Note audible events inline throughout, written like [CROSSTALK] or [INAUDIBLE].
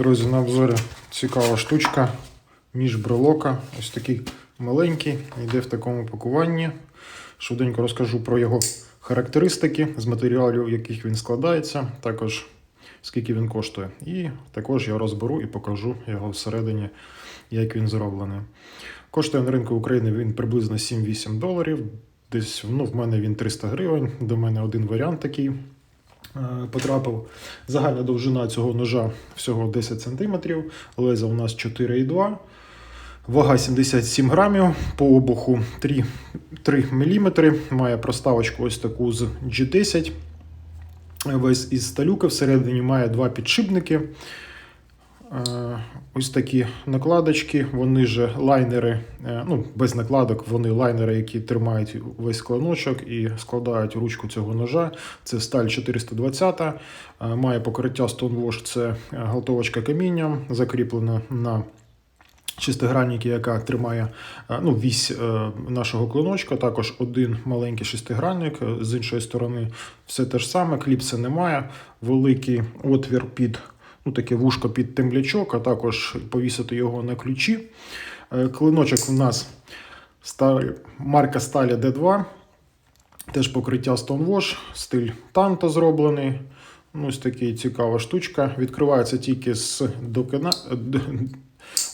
Друзі, на обзорі цікава штучка. Ніж брелока. Ось такий маленький, йде в такому пакуванні. Швиденько розкажу про його характеристики з матеріалів, яких він складається, також скільки він коштує. І також я розберу і покажу його всередині, як він зроблений. Коштує на ринку України він приблизно 7-8 доларів. Десь ну, в мене він 300 гривень. До мене один варіант такий потрапив. Загальна довжина цього ножа всього 10 см, леза у нас 4,2 Вага 77 грамів, по обуху 3, 3 мм, має проставочку ось таку з G10. Весь із сталюки всередині має два підшипники. Е, Ось такі накладочки, вони ж лайнери, е, ну без накладок, вони лайнери, які тримають весь клиночок і складають ручку цього ножа. Це сталь 420, е, має покриття Stonewash, це галтовочка каміння, закріплена на шестигранники, яка тримає ну, вісь нашого клиночка. Також один маленький шестигранник. З іншої сторони, все те ж саме, кліпса немає, великий отвір під ну, таке вушко під темлячок, а також повісити його на ключі. Е, Клиночок у нас марка сталі D2. Теж покриття Stonewash, стиль Танто зроблений. Ну, Ось така цікава штучка. Відкривається тільки з докина...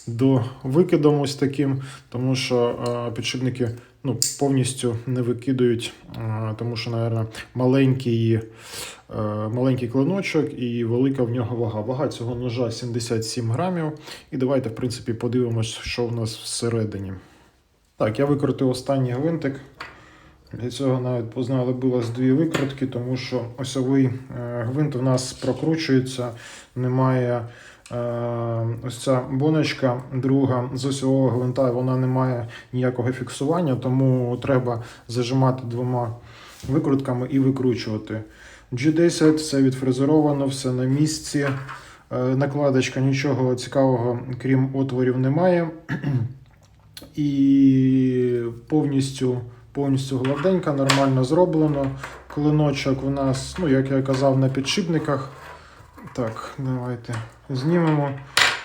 до викидом ось таким, тому що е, підшипники ну, повністю не викидають, е, тому що, мабуть, маленький, е, маленький клиночок і велика в нього вага. Вага цього ножа 77 грамів. І давайте, в принципі, подивимось, що в нас всередині. Так, я викрутив останній гвинтик. Для цього навіть познадобилось дві викрутки, тому що осьовий гвинт у нас прокручується, немає ось ця боночка друга з осьового гвинта, вона не має ніякого фіксування, тому треба зажимати двома викрутками і викручувати. G10 все відфрезеровано, все на місці. Е, Накладочка нічого цікавого, крім отворів, немає. І повністю, повністю гладенька, нормально зроблено. Клиночок у нас, ну, як я казав, на підшипниках. Так, давайте знімемо.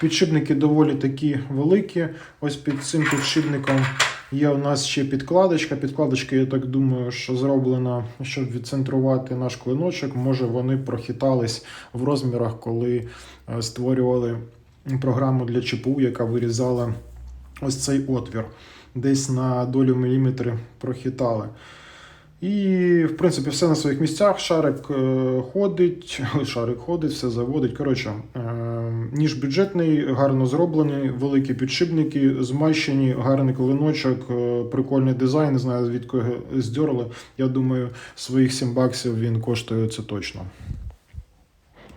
Підшипники доволі такі великі. Ось під цим підшипником є у нас ще підкладочка. Підкладочка, я так думаю, що зроблена, щоб відцентрувати наш клиночок. Може, вони прохитались в розмірах, коли е, створювали програму для ЧПУ, яка вирізала ось цей отвір. Десь на долю міліметри прохитали. І, в принципі, все на своїх місцях. Шарик е, ходить, [LAUGHS] шарик ходить, все заводить. Коротше, е, ніж бюджетний, гарно зроблений, великі підшипники, змащені, гарний клиночок, е, прикольний дизайн. Не знаю, його здерли. Я думаю, своїх 7 баксів він коштує це точно.